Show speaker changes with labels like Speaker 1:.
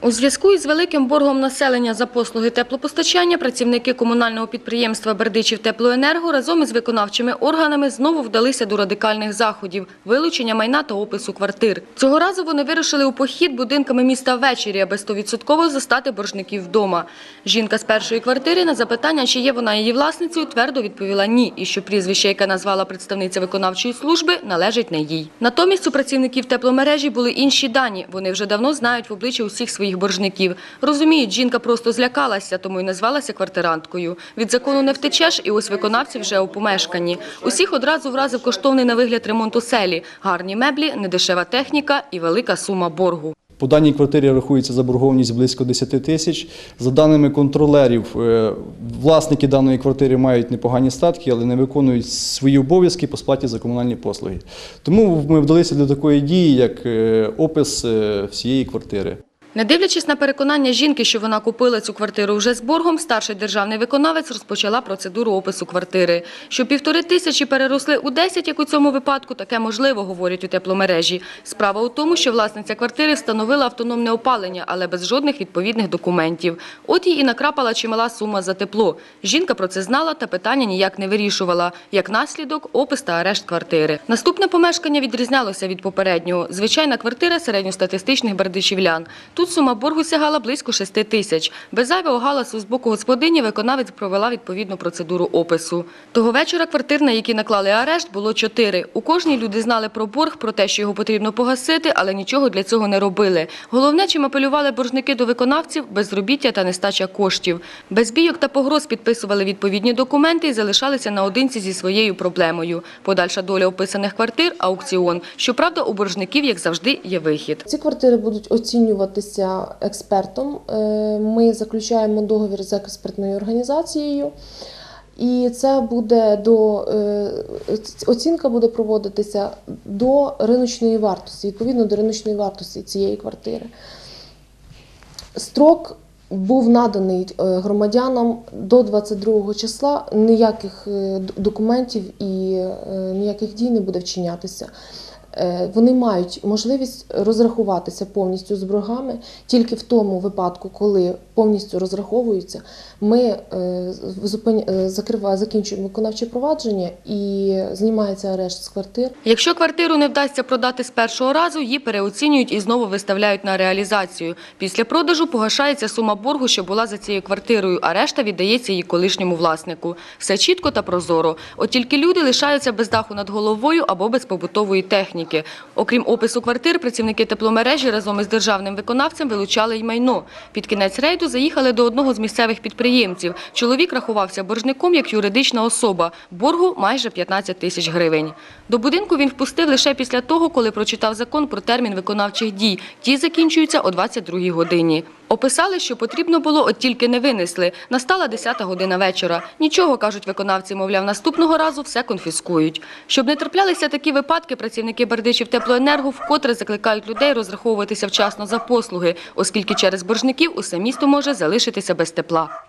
Speaker 1: У зв'язку із великим боргом населення за послуги теплопостачання працівники комунального підприємства Бердичів Теплоенерго разом із виконавчими органами знову вдалися до радикальних заходів – вилучення майна та опису квартир. Цього разу вони вирушили у похід будинками міста ввечері, аби стовідсотково застати боржників вдома. Жінка з першої квартири на запитання, чи є вона її власницею, твердо відповіла ні, і що прізвище, яке назвала представниця виконавчої служби, належить не їй. Натомість у працівників тепломережі були інші дані. Вони вже давно знають в обличчя усіх своїх боржників. Розуміють, жінка просто злякалася, тому й назвалася квартиранткою. Від закону не втечеш, і ось виконавці вже у помешканні. Усіх одразу вразив коштовний на вигляд ремонт оселі, гарні меблі, недешева техніка і велика сума боргу.
Speaker 2: По даній квартирі рахується заборгованість близько 10 тисяч. За даними контролерів, е, власники даної квартири мають непогані статки, але не виконують свої обов'язки по сплаті за комунальні послуги. Тому ми вдалися до такої дії, як е, опис е, всієї квартири.
Speaker 1: Не дивлячись на переконання жінки, що вона купила цю квартиру вже з боргом, старший державний виконавець розпочала процедуру опису квартири. Що півтори тисячі переросли у 10, як у цьому випадку, таке можливо, говорять у тепломережі. Справа у тому, що власниця квартири встановила автономне опалення, але без жодних відповідних документів. От їй і накрапала чимала сума за тепло. Жінка про це знала та питання ніяк не вирішувала. Як наслідок, опис та арешт квартири. Наступне помешкання відрізнялося від попереднього. Звичайна квартира середньостатистичних бердичівлян. Тут сума боргу сягала близько 6 тисяч. Без зайвого галасу з боку господині виконавець провела відповідну процедуру опису. Того вечора квартир, на які наклали арешт, було чотири. У кожній люди знали про борг, про те, що його потрібно погасити, але нічого для цього не робили. Головне, чим апелювали боржники до виконавців – безробіття та нестача коштів. Без бійок та погроз підписували відповідні документи і залишалися наодинці зі своєю проблемою. Подальша доля описаних квартир – аукціон. Щоправда, у боржників, як завжди, є вихід.
Speaker 3: Ці квартири будуть оцінюватися експертом. Е, Ми заключаємо договір з експертною організацією. І це буде до е, оцінка буде проводитися до риночної вартості, відповідно до риночної вартості цієї квартири. Строк був наданий е, громадянам до 22 числа. Ніяких документів і ніяких дій не буде вчинятися. Е, Вони мають можливість розрахуватися повністю з боргами тільки в тому випадку, коли повністю розраховуються. Ми е, е, закінчуємо виконавче провадження і знімається арешт з квартир.
Speaker 1: Якщо квартиру не вдасться продати з першого разу, її переоцінюють і знову виставляють на реалізацію. Після продажу погашається сума боргу, що була за цією квартирою, а решта віддається її колишньому власнику. Все чітко та прозоро. От тільки люди лишаються без даху над головою або без побутової техніки. Окрім опису квартир, працівники тепломережі разом із державним виконавцем вилучали й майно. Під кінець рейду заїхали до одного з місцевих підприємців. Чоловік рахувався боржником як юридична особа. Боргу майже 15 тисяч гривень. До будинку він впустив лише після того, коли прочитав закон про термін виконавчих дій. Ті закінчуються о 22 годині. Описали, що потрібно було, от тільки не винесли. Настала 10 година вечора. Нічого, кажуть виконавці, мовляв, наступного разу все конфіскують. Щоб не траплялися такі випадки, працівники Бердичів теплоенерго вкотре закликають людей розраховуватися вчасно за послуги, оскільки через боржників усе місто може залишитися без тепла.